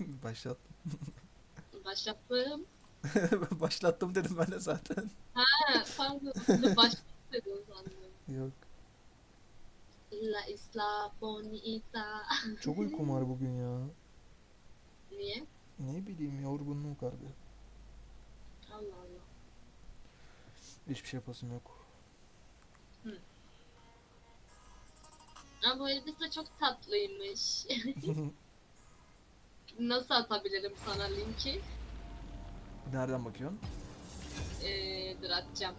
Başlat. Başlattım. Başlattım dedim ben de zaten. Ha, pardon. Başlattım dedim sandım. Yok. La isla bonita. Çok uykum var bugün ya. Niye? Ne bileyim yorgunluk abi. Allah Allah. Hiçbir şey yapasım yok. Ama bu elbise çok tatlıymış. Nasıl atabilirim sana linki? Nereden bakıyorsun? Ee, dur atacağım.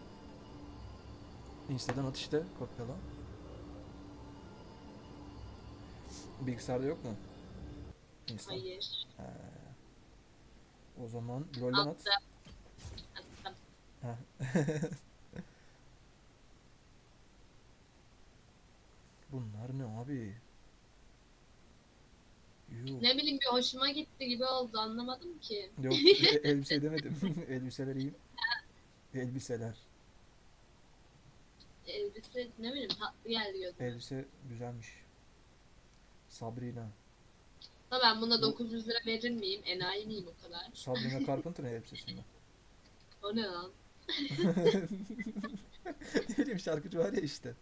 Insta'dan at işte kopyala. Bilgisayarda yok mu? Insta. Hayır. He. O zaman LoL'den at. Attım. Attım. Heh. Bunlar ne abi? Yuh. Ne bileyim bir hoşuma gitti gibi oldu anlamadım ki. Yok e- elbise demedim. Elbiseler iyi. Elbiseler. Elbise ne bileyim tatlı geldi gözüme. Elbise güzelmiş. Sabrina. Da ben buna 900 lira verir miyim? Enayi miyim o kadar? Sabrina Carpenter'ın elbisesinde. O ne lan? ne bileyim şarkıcı var ya işte.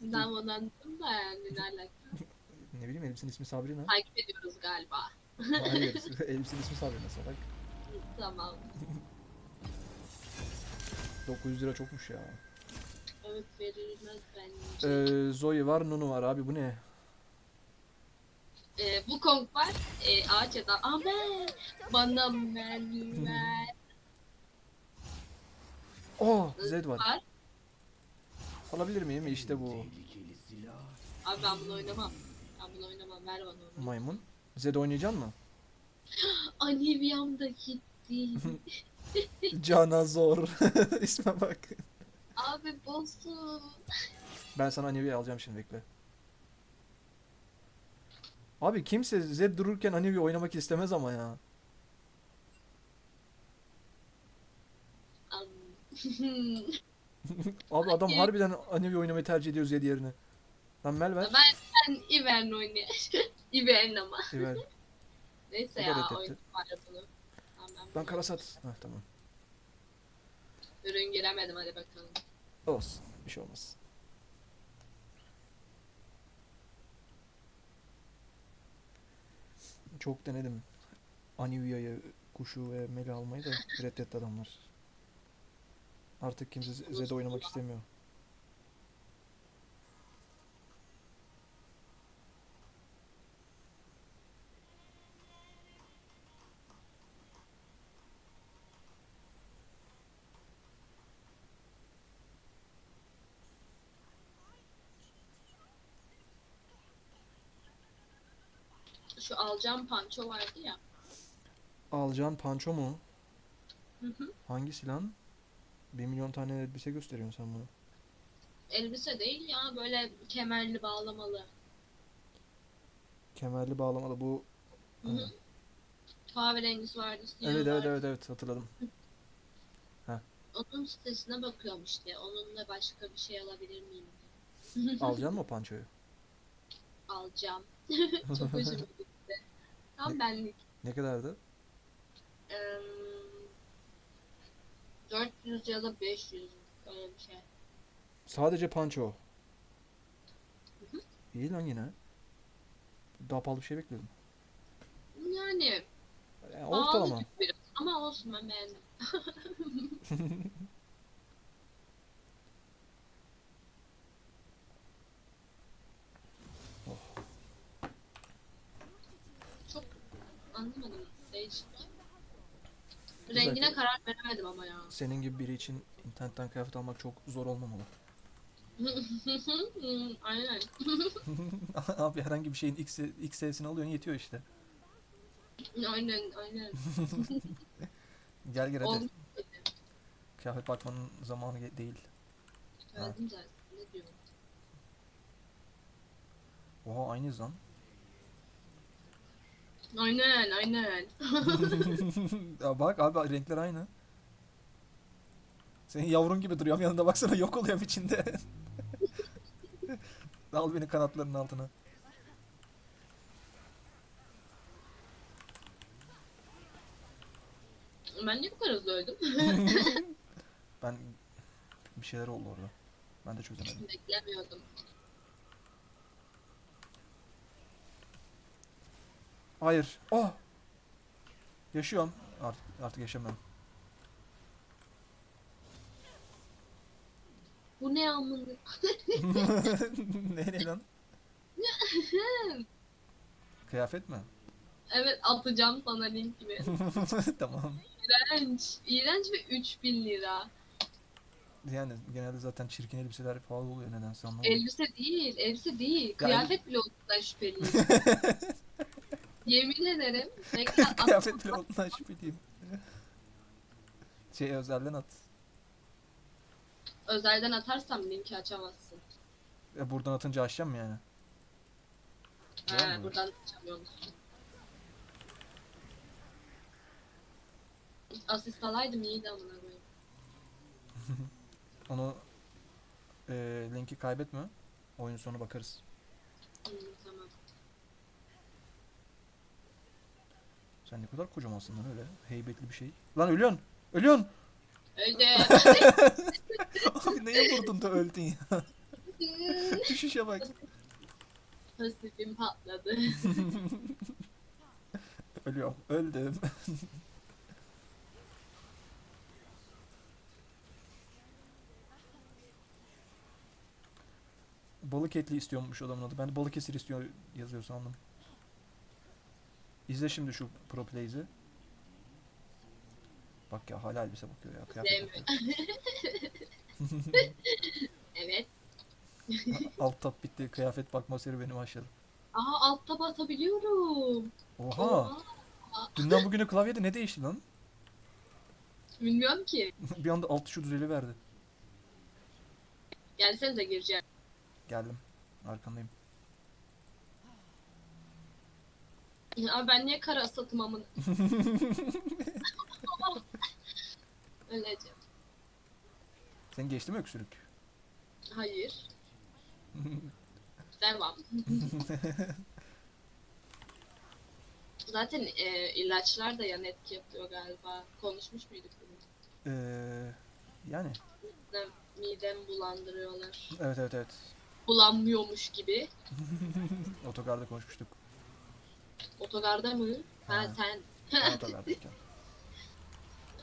Ben ondan da yani ne alaka? Ne bileyim elbisenin ismi Sabrina. Takip ediyoruz galiba. Hayır. elbisenin ismi Sabrina salak. Tamam. 900 lira çokmuş ya. Evet verilmez bence. Ee, Zoe var, Nunu var abi bu ne? Ee, bu Kong var. Ee, ağaç adam. Abi bana mermi ver. Oh, Zed var. Var. Alabilir miyim? İşte bu. Abi ben bunu oynamam. Ben bunu oynamam. Ver bana onu. Maymun. Zed oynayacak mı? Aniviam da gitti. Cana zor. İsme bak. Abi boss'um. Ben sana Anivi'yi alacağım şimdi bekle. Abi kimse Zed dururken Anivi oynamak istemez ama ya. Abi adam harbiden Anivi oynamayı tercih ediyor Zed yerine. Lan Mel ver. ben ben Ivern oynayayım. Ivern ama. Ver. Neyse ya reddetti. oyun var ya bunu. Tamam, ben karasat. Heh, tamam. Ürün giremedim hadi bakalım. Olsun. Bir şey olmaz. Çok denedim. Anivia'yı, kuşu ve Mel'i almayı da reddetti adamlar. Artık kimse Z- Zed'e oynamak istemiyor. Alacağım panço vardı ya. Alacağın panço mu? Hı hı. Hangisi lan? Bir milyon tane elbise gösteriyorsun sen bana. Elbise değil ya böyle kemerli bağlamalı. Kemerli bağlamalı bu. Hı hı. Kahverengisi vardı. Evet evet vardı. evet evet hatırladım. Onun sitesine bakıyorum işte. Onunla başka bir şey alabilir miyim. Alacaksın mı pançoyu? Alacağım. Çok hoşuma Tam benlik. Ne kadardı? Eee, 400 ya da 500 öyle bir şey. Sadece panço. İyi lan yine. Daha pahalı bir şey bekliyordum. Yani Yani ortalama. biraz ama olsun ben beğendim. Oh. Çok anlamadım. Değişik. Güzel. Rengine karar veremedim ama ya. Senin gibi biri için internetten kıyafet almak çok zor olmamalı. Aynen. Abi herhangi bir şeyin X, XS'sini alıyorsun yetiyor işte. Aynen aynen. Gel gel hadi. Oldu. Kıyafet bakmanın zamanı ge- değil. Söyledim zaten. Ne diyorum? Oha aynıyız lan. Aynen aynen. ya bak abi renkler aynı. Senin yavrun gibi duruyorum yanında baksana yok oluyorum içinde. Al beni kanatlarının altına. Ben niye bu kadar hızlı öldüm? ben bir şeyler oldu orada. Ben de çözemedim. Beklemiyordum. Hayır. Oh! Yaşıyorum. Artık artık yaşamıyorum. Bu ne amına? ne ne lan? Kıyafet mi? Evet atacağım sana link gibi. tamam. İğrenç. İğrenç ve 3000 lira. Yani genelde zaten çirkin elbiseler pahalı oluyor nedense anlamadım. Elbise değil, elbise değil. Ya Kıyafet bile olduğundan şüpheliyim. Yemin ederim. Bekle, at- Kıyafet bile olduğundan şüpheliyim. Şey özelden at. Özelden atarsam linki açamazsın. E, buradan atınca açacağım mı yani? Var mı? buradan açamıyormuşsun. Asist alaydım iyiydi amına koyayım. Onu e, linki kaybetme. Oyun sonu bakarız. Hmm, tamam. Sen ne kadar kocamansın lan öyle. Heybetli bir şey. Lan ölüyorsun. Ölüyorsun. Öldü. Abi neye vurdun da öldün ya? Düşüşe bak. Pasifim patladı. Ölüyorum. Öldüm. Balık etli istiyormuş adamın adı. Ben de Balıkesir istiyor yazıyor sandım. İzle şimdi şu pro play'zi. Bak ya hala elbise bakıyor ya. Kıyafet bakıyor. evet. Alt tab bitti. Kıyafet bakma serüveni başladı. Aha altta batabiliyorum. Oha! Dünden bugüne klavyede ne değişti lan? Bilmiyorum ki. bir anda alt tuşu düzeli verdi. Gelsenize gireceğim. Geldim. Arkandayım. Abi ben niye kara satım amına? Öleceğim. Sen geçti mi öksürük? Hayır. Devam. Zaten e, ilaçlar da yan etki yapıyor galiba. Konuşmuş muyduk bunu? Ee, yani Da midem bulandırıyorlar. evet evet evet. Bulanmıyormuş gibi. Otogarda konuşmuştuk. Otogarda mı? Ha, Ha. sen. Otogardayken.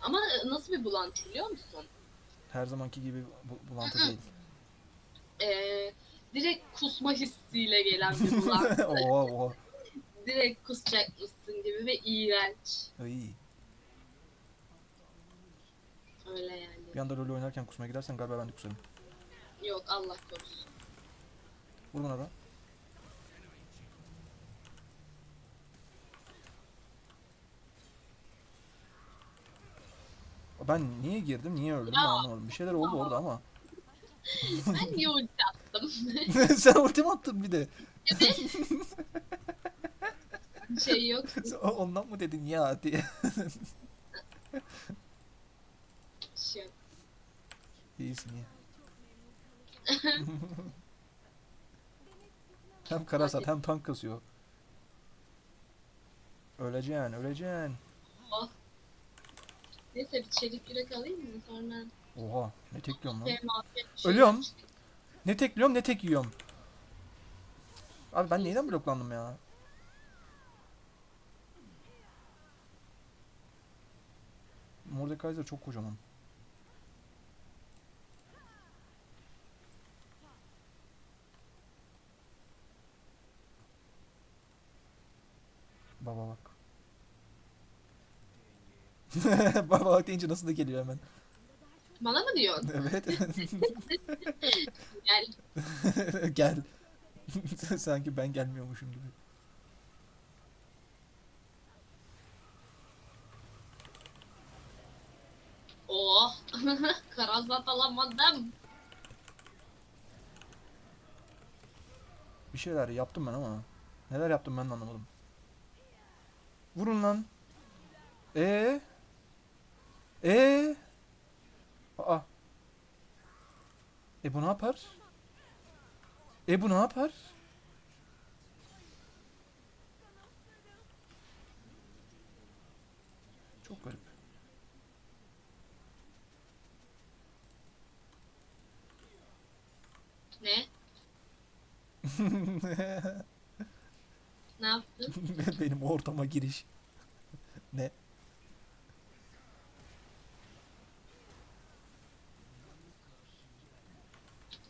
Ama nasıl bir bulantı biliyor musun? Her zamanki gibi bu- bulantı değil. Ee, direkt kusma hissiyle gelen bir bulantı. oha oha. direkt kusacakmışsın gibi ve iğrenç. İyi. Öyle yani. Bir anda LoL oynarken kusmaya gidersen galiba ben de kusarım. Yok Allah korusun. Vur buna da. Ben niye girdim, niye öldüm ben Ya. anlamadım. Bir şeyler oldu orada ama. Ben niye ulti attım? Sen ultim attın bir de. Bir şey yok. Ondan mı dedin ya diye. Bir şey yok. İyisin iyi. hem karasat hem tank kasıyor. Öleceksin, öleceksin. Neyse bir çelik yürek alayım mı sonra? Oha, ne tekliyorum lan. Şey, şey Ölüyorum. Ne tekliyorum ne tek yiyorum. Abi ben neyden bloklandım ya? Mordekaiser çok kocaman. Baba bak. Baba bak deyince nasıl da geliyor hemen. Bana mı diyorsun? Evet. Gel. Gel. Sanki ben gelmiyormuşum gibi. Oh. Karazat alamadım. Bir şeyler yaptım ben ama. Neler yaptım ben de anlamadım. Vurun lan. Ee? Ee? Aa. E bu ne yapar? E bu ne yapar? Çok garip. Ne? ne yaptın? Benim ortama giriş. ne?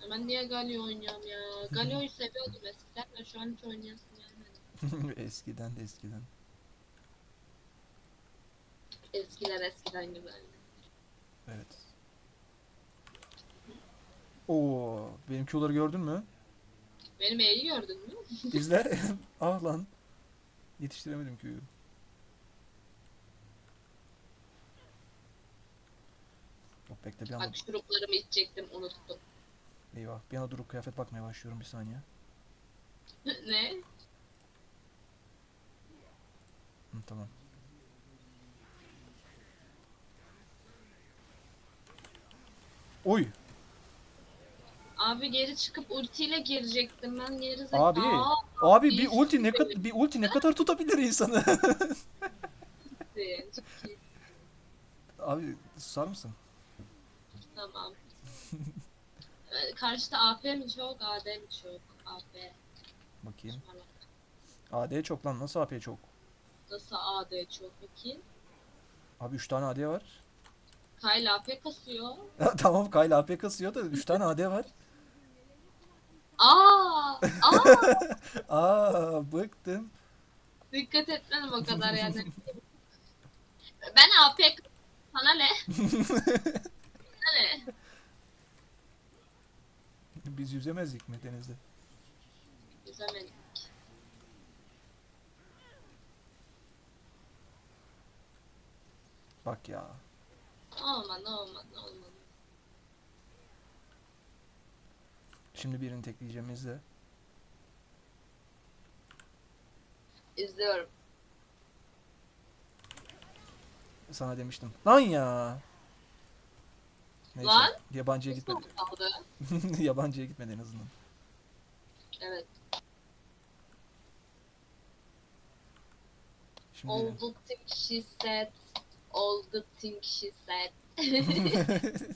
Ben niye Galio oynuyorum ya? Galio'yu seviyordum eskiden de şu an hiç oynayasım gelmedi. eskiden de eskiden. Eskiler eskiden güzeldi. Evet. Oo, benim Q'ları gördün mü? Benim E'yi gördün mü? İzle. ah lan. Yetiştiremedim Q'yu. Yok bekle bir anda. Bak şuruplarımı içecektim unuttum. Eyvah. Bir anda durup kıyafet bakmaya başlıyorum bir saniye. ne? Hı, tamam. Oy. Abi geri çıkıp ultiyle girecektim ben geri zek- Abi. Aa, Abi bir iyi ulti ne kadar bir ulti ne kadar tutabilir insanı? Abi susar mısın? Tamam. Karşıda AP mi çok, AD mi çok? AP. Bakayım. AD çok lan. Nasıl AP çok? Nasıl AD çok peki? Abi 3 tane AD var. Kyle AP kasıyor. tamam Kyle AP kasıyor da 3 tane AD var. Aa! Aa! Aa bıktım. Dikkat etmedim o kadar yani. ben AP sana ne? Sana ne? Biz yüzemezdik mi denizde? Yüzemedik. Bak ya. Olmadı olmadı olmadı. Şimdi birini tekleyeceğim izle. İzliyorum. Sana demiştim. Lan ya. Neyse. Lan? Yabancıya gitmedi. kaldı? Yabancıya gitmedi en azından. Evet. Şimdi All the thing she said. All the thing she said.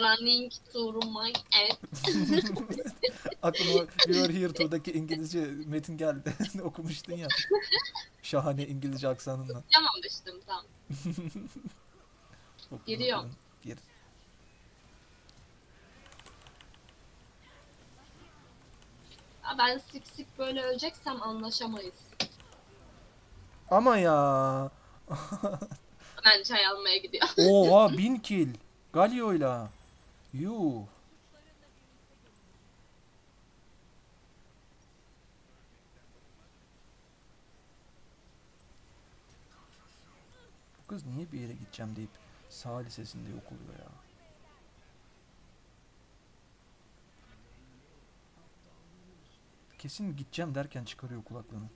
Running through my head. aklıma Are Here To'daki İngilizce metin geldi. Okumuştun ya. Şahane İngilizce aksanınla. Yapamamıştım tam. Okudun, Giriyorum. Gir. Ben sik sik böyle öleceksem anlaşamayız. Ama ya. Ben çay almaya gidiyorum. Oha bin kill. Galio'yla. Yuh. Kız niye bir yere gideceğim deyip sağ lisesinde yok oluyor ya. Kesin gideceğim derken çıkarıyor kulaklığını.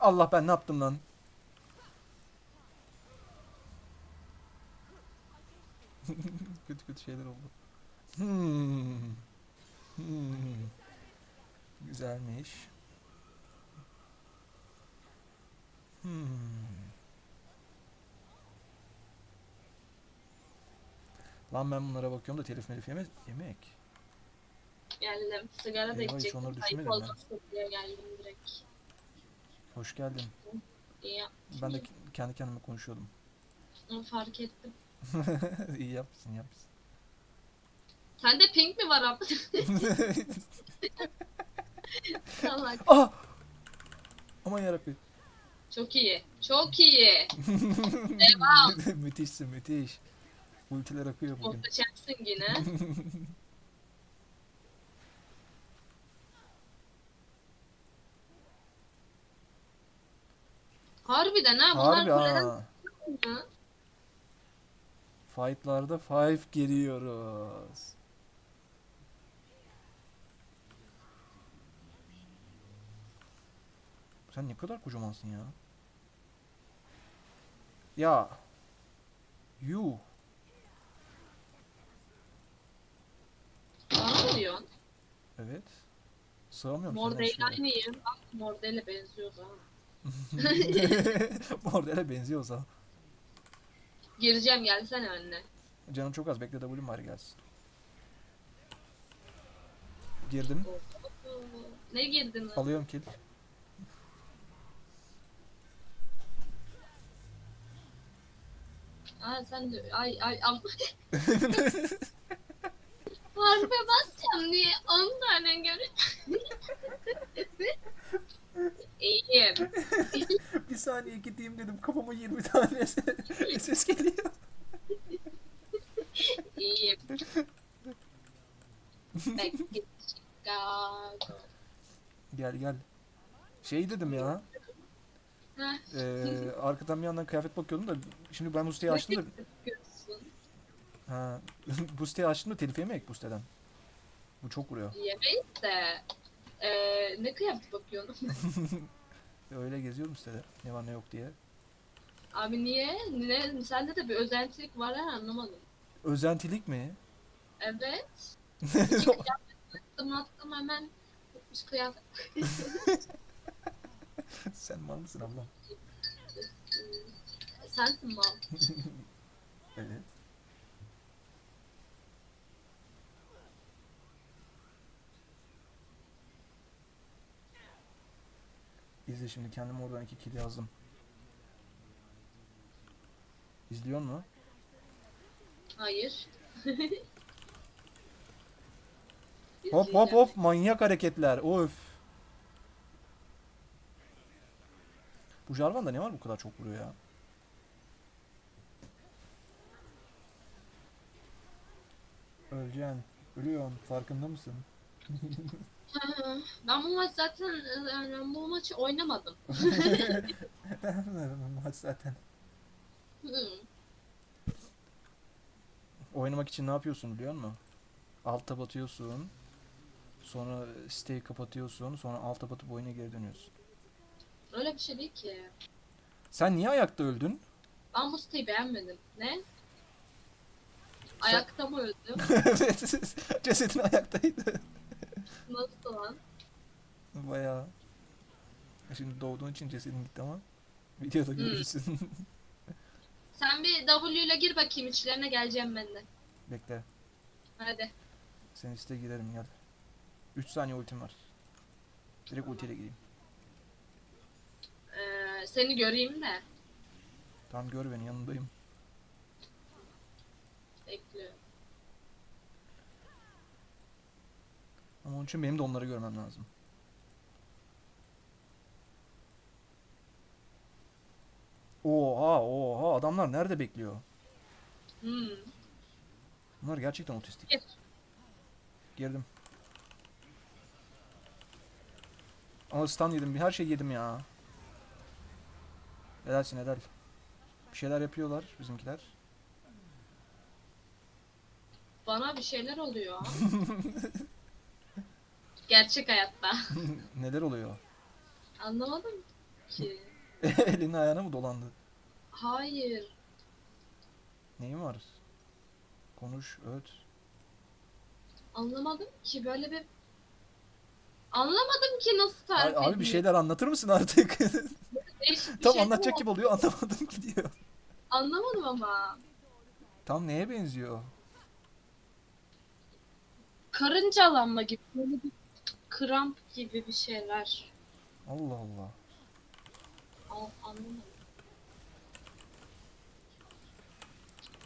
Allah ben ne yaptım lan? kötü kötü şeyler oldu. Hmm. Hmm. Güzelmiş. Hmm. Lan ben bunlara bakıyorum da telif melif yeme yemek. Geldim. Sigara da Eyvah, hiç onları. Ayıp düşünmedim ben. diye geldim direkt. Hoş geldin. İyi yapmışım. Ben de k- kendi kendime konuşuyordum. Onu fark ettim. İyi yapmışsın yapmışsın. Sende pink mi var abi? Salak. ah! Aman yarabbim. Çok iyi. Çok iyi. Müthişsin müthiş. Ultiler akıyor bugün. Muhteşemsin yine. Harbiden ha. Bunlar Harbi ha. Fight'larda five giriyoruz. Sen ne kadar kocamansın ya. Ya. Yuh. Bana mı diyorsun? Evet. Sığamıyorum Mor değil aynıyım. Bak mor değil benziyoruz ha. Mordel'e benziyorsa. Gireceğim gelsene önüne. Canım çok az bekle W'm bari gelsin. Girdim. Ne girdin lan? Alıyorum kill. Aa sen de ay ay am. Harbe basacağım diye 10 tane göre. İyiyim. bir saniye gideyim dedim kafama 20 tane ses geliyor. İyiyim. Gel gel. Şey dedim ya. Eee arkadan bir yandan kıyafet bakıyordum da şimdi ben bu siteyi açtım da. Ha, bu siteyi açtım da telif yemek bu siteden. Bu çok vuruyor. Yemeyiz de eee ne kıyafet bakıyorsun? Öyle geziyorum sitede. Ne var ne yok diye. Abi niye? Ne? Sende de bir özentilik var ha anlamadım. Özentilik mi? Evet. Attım attım hemen tutmuş kıyafet. Sen mal mısın ablam? Sensin mal. Evet. İzle şimdi kendim oradan iki kill yazdım. İzliyor mu? Hayır. Hop hop hop manyak hareketler. Of. Bu Jarvan'da ne var bu kadar çok vuruyor ya? Öleceksin. Ölüyorsun. Farkında mısın? Ha, Ben bu maç zaten yani ben bu maçı oynamadım. Maç zaten. Hı. Oynamak için ne yapıyorsun biliyor musun? Alta batıyorsun. Sonra siteyi kapatıyorsun. Sonra alta batıp oyuna geri dönüyorsun. Öyle bir şey değil ki. Sen niye ayakta öldün? Ben bu siteyi beğenmedim. Ne? Ayakta mı öldüm? evet. Cesedin ayaktaydı. Nasıl lan? Bayağı. Şimdi doğduğun için cesedin gitti ama. Videoda görürsün. Sen bir W ile gir bakayım içlerine geleceğim ben de. Bekle. Hadi. Sen iste girerim gel. 3 saniye ultim var. Direkt ultiyle gireyim. Ee, seni göreyim de. Tamam gör beni yanındayım. Bekliyorum. Onun için benim de onları görmem lazım. Oha oha adamlar nerede bekliyor? Hmm. Bunlar gerçekten otistik. Gir. Girdim. Ama stun yedim. Bir her şey yedim ya. Helalsin helal. Bir şeyler yapıyorlar bizimkiler. Bana bir şeyler oluyor. Gerçek hayatta. Neler oluyor? Anlamadım ki. Elini ayağına mı dolandı? Hayır. Neyin var? Konuş, öt. Anlamadım ki böyle bir Anlamadım ki nasıl tarif Abi, abi bir edeyim. şeyler anlatır mısın artık? Değişik bir Tam şey anlatacak bu. gibi oluyor anlamadım ki diyor. Anlamadım ama. Tam neye benziyor? Karıncalanma gibi. Böyle bir kramp gibi bir şeyler. Allah Allah. Al, anlamadım.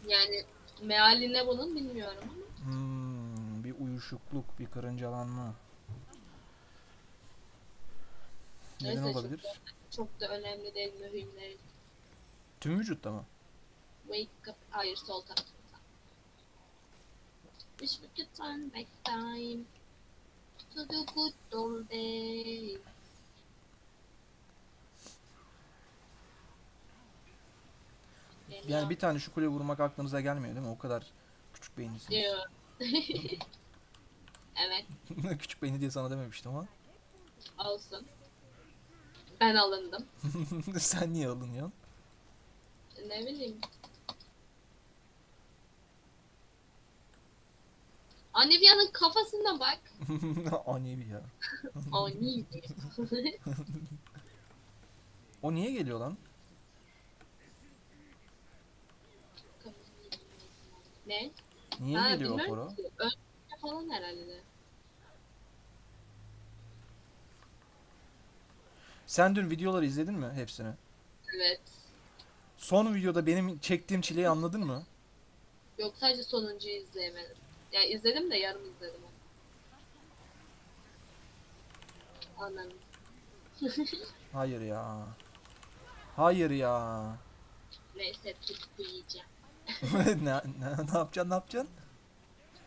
Yani meali ne bunun bilmiyorum ama. Hmm, bir uyuşukluk, bir karıncalanma. Neden Neyse, olabilir? Çok da önemli değil, mühim değil. Tüm vücutta mı? Wake up. Hayır sol tarafta. Wish we could turn back time to the good old days. Yani bir tane şu kule vurmak aklınıza gelmiyor değil mi? O kadar küçük beyinlisiniz. Evet, küçük beyni diye sana dememiştim ama. olsun. Ben alındım. Sen niye alınıyorsun? Ne bileyim. Anivia'nın kafasına bak. Ya. Ani. O niye geliyor lan? Ne? Niye Ha, geliyor o. Önce falan herhalde. Sen dün videoları izledin mi hepsini? Evet. Son videoda benim çektiğim çileyi anladın mı? Yok sadece sonuncuyu izleyemedim. Yani izledim de yarım izledim onu. Anladım. Hayır ya. Hayır ya. Neyse tutku yiyeceğim. ne, ne, ne yapacaksın ne yapacaksın?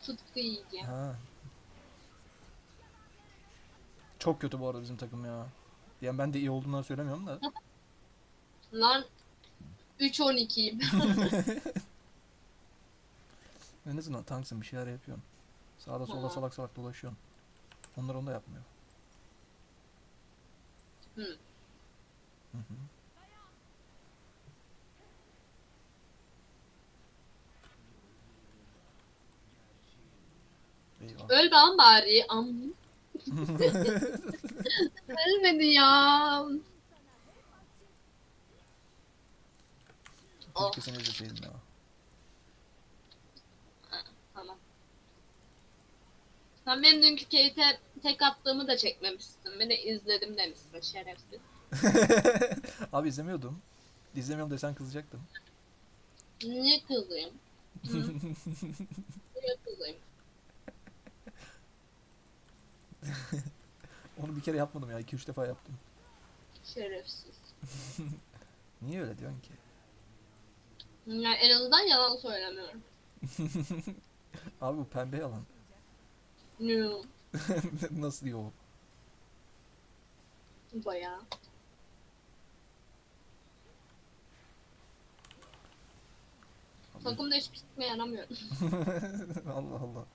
Tutku yiyeceğim. Ha. Çok kötü bu arada bizim takım ya. Yani ben de iyi olduğundan söylemiyorum da. Lan 3-12'yim. En azından tanksın bir şeyler yapıyorsun. Sağda solda Ha. salak salak dolaşıyorsun. Onlar onu da yapmıyor. Hı. Hı hı. Eyvah. Öl lan bari. Am. Ölmedi ya. Seni izleseydim ya. Tamam. Sen benim dünkü Kate'e tek attığımı da çekmemişsin. Beni izledim demişsin şerefsiz. Abi izlemiyordum. İzlemiyorum desen kızacaktım. Niye kızayım? Hı? Niye kızayım? Onu bir kere yapmadım ya. 2-3 defa yaptım. Şerefsiz. Niye öyle diyorsun ki? Yani en azından yalan söylemiyorum. Abi bu pembe yalan. No. Nasıl yok? Bayağı. Takımda hiçbir sikme yaramıyorum. Allah Allah.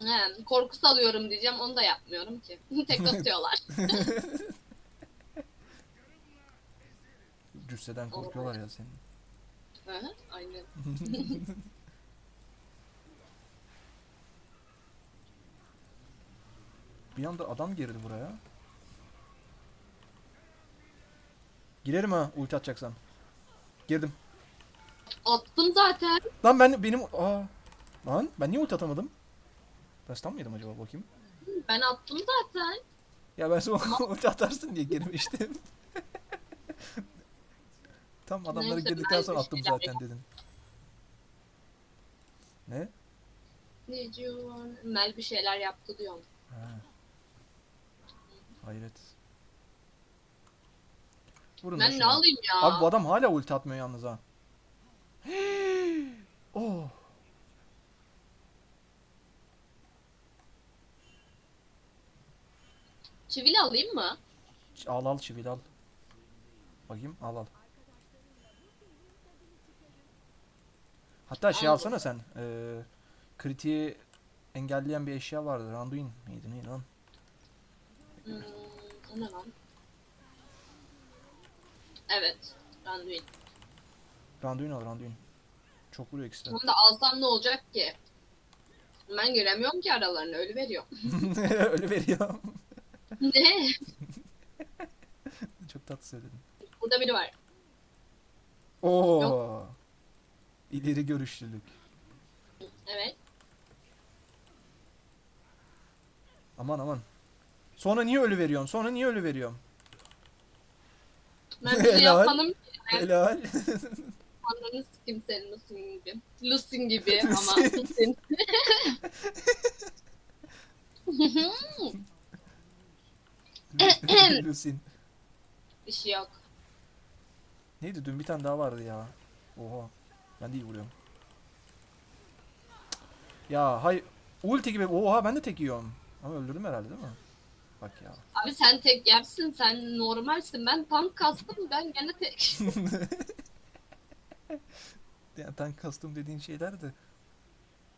He, korku salıyorum diyeceğim onu da yapmıyorum ki. Tek atıyorlar. Cüsseden korkuyorlar ya senin. Hı hı, Aynen. Bir anda adam girdi buraya. Girerim ha ulti atacaksan. Girdim. Attım zaten. Lan ben benim aa lan ben niye ulti atamadım? Ben stun mıydım acaba bakayım? Ben attım zaten. Ya ben sonra ulti atarsın diye girmiştim. Tam adamları Neyse, girdikten sonra attım şeyler zaten dedin. Ne? You want- Mel bir şeyler yaptı diyorum. Ha. Hayret. Vurun Ben ne alayım ya? Abi bu adam hala ulti atmıyor yalnız ha. oh. Çivili alayım mı? Al al çivil al. Bakayım al al. Hatta şey alsana sen. Eee kritiği engelleyen bir eşya vardı. Randuin miydi neydi lan? Hmm, o ne lan? Evet. Randuin. Randuin al Randuin. Çok vuruyor ikisi de. Onu da alsam ne olacak ki? Ben göremiyorum ki aralarını. Ölü veriyor. Öyle veriyor. ne? Çok tatlı söyledin. Burada biri var. Oo. İleri görüşlülük. Evet. Aman aman. Sonra niye ölü veriyorsun? Sonra niye ölü veriyorsun? Ben bir şey Helal. yapmadım. Helal. Ananı sikim senin Lusin gibi. Lusin gibi ama Lusin. Lusin. Bir şey yok. Neydi dün bir tane daha vardı ya. Oha. Ben de iyi vuruyorum. Ya hay ulti gibi oha ben de tek yiyorum. Ama öldürdüm herhalde değil mi? Bak ya. Abi sen tek yersin. Sen normalsin. Ben tank kastım. Ben gene tek. Yani tank kastım dediğin şeyler de.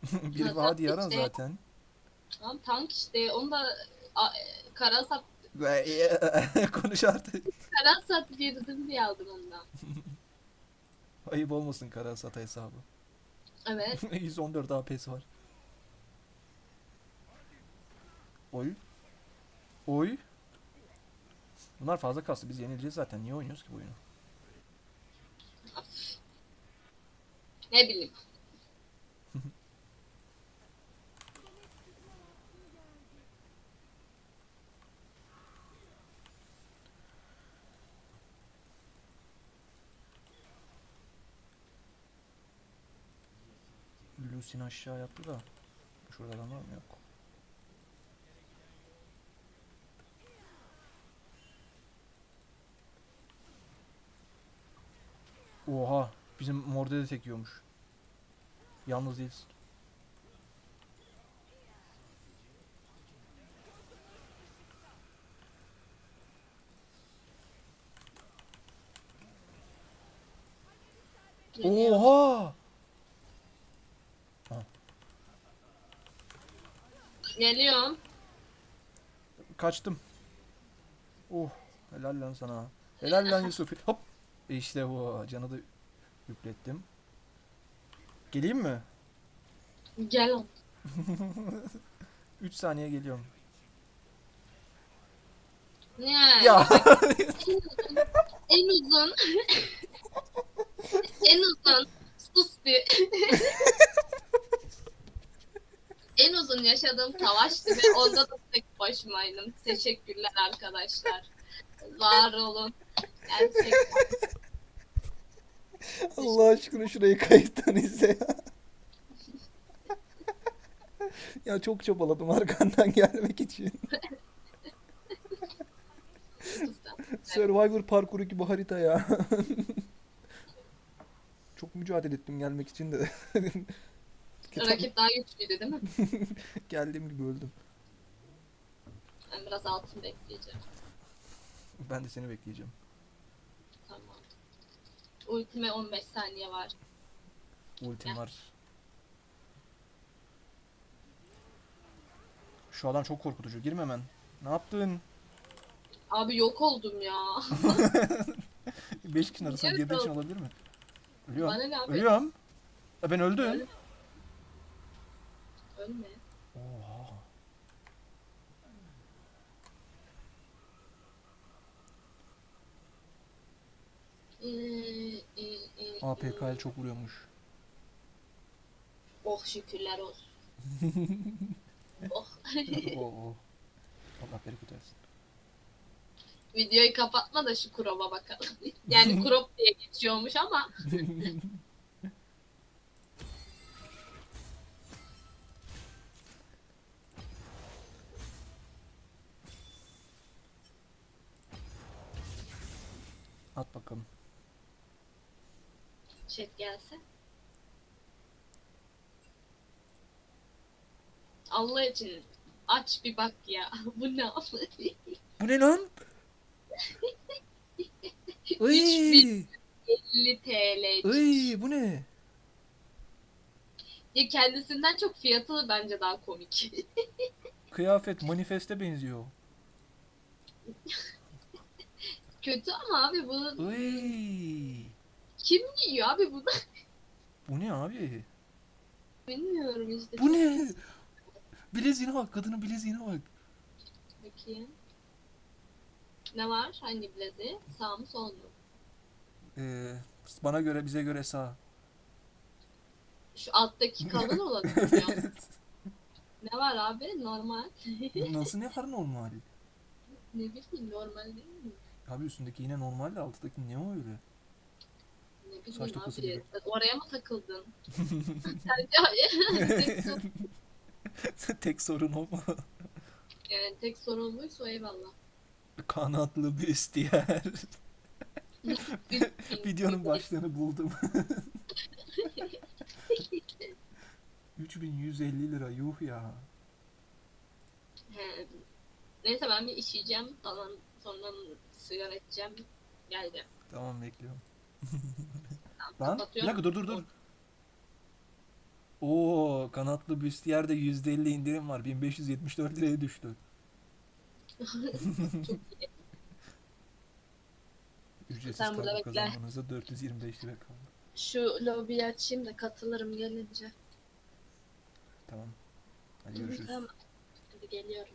bir vadi yaran işte. zaten. Tamam tank işte. Onu da a, kara sat, Konuş artık. kara sat girdim diye aldım ondan. Ayıp olmasın kara sata hesabı. Evet. 114 AP'si var. Oy. Oy. Bunlar fazla kastı. Biz yenileceğiz zaten. Niye oynuyoruz ki bu oyunu? Ne bileyim. Lucy'ni aşağı yaptı da. Şurada adam var mı? Yok. Oha. Bizim morde de tek yiyormuş. Yalnız. Geliyor. Oha! Geliyorum. Kaçtım. Oh, helal lan sana. Helal lan Yusuf. Hop. İşte bu. Canı da yüklettim. Geleyim mi? Gel on. 3 saniye geliyorum. Niye? Ya. En uzun. en uzun. Sus bir. en uzun yaşadığım savaştı ve onda da tek başımaydım. Teşekkürler arkadaşlar. Var olun. Gerçekten. Allah aşkına şurayı kayıttan izle ya. ya çok çabaladım arkandan gelmek için. Survivor parkuru gibi harita ya. çok mücadele ettim gelmek için de. Rakip daha güçlüydü değil mi? Geldiğim gibi öldüm. Ben biraz altın bekleyeceğim. Ben de seni bekleyeceğim. Ultime 15 saniye var. Ultim var. Şu adam çok korkutucu. Girme hemen. Ne yaptın? Abi yok oldum ya. 5 kişinin arasında Niye girdiği için olabilir mi? Ölüyorum. Bana ne abi? Ölüyorum. E ben öldüm. Öl- Ölme. Oha. Ee, e, APK'ya çok vuruyormuş. Oh şükürler olsun. oh. Oo. oo. Allah bereket versin. Videoyu kapatma da şu crop'a bakalım. yani crop diye geçiyormuş ama At bakalım. Chat gelse. Allah için aç bir bak ya. Bu ne abi? Bu ne lan? Iy, 50 TL. Iy, bu ne? Ya kendisinden çok fiyatı bence daha komik. Kıyafet manifeste benziyor. Kötü ama abi bunu Iy. Kim giyiyor abi bunu Bu ne abi? bilmiyorum işte. Bu ne? Bileziğine bak, kadının bileziğine bak. Bakayım. Ne var? Hangi bileziği? Sağ mı sol mu? Ee, bana göre, bize göre sağ. Şu alttaki kalın olan mı? evet. Ne var abi? Normal. Nasıl ne var normal? Ne bileyim normal değil mi? Abi üstündeki yine normal de alttaki ne o öyle? Ne bileyim Saç dokusu gibi. Oraya mı takıldın? Sence Tek sorun o mu? yani tek sorun buysa eyvallah. Kanatlı büstiyer. Videonun başlığını buldum. 3150 lira yuh ya. He. Neyse ben bir işeyeceğim falan sonra sigara içeceğim. Geleceğim. Tamam bekliyorum. Lan bir dakika dur dur dur. Oo kanatlı büstiyerde %50 indirim var. 1574 liraya düştü. Ücretsiz Sen burada kargo bekle. kazanmanıza 425 lira kaldı. Şu lobiyi açayım da katılırım gelince. Tamam. Hadi görüşürüz. Tamam. Hadi geliyorum.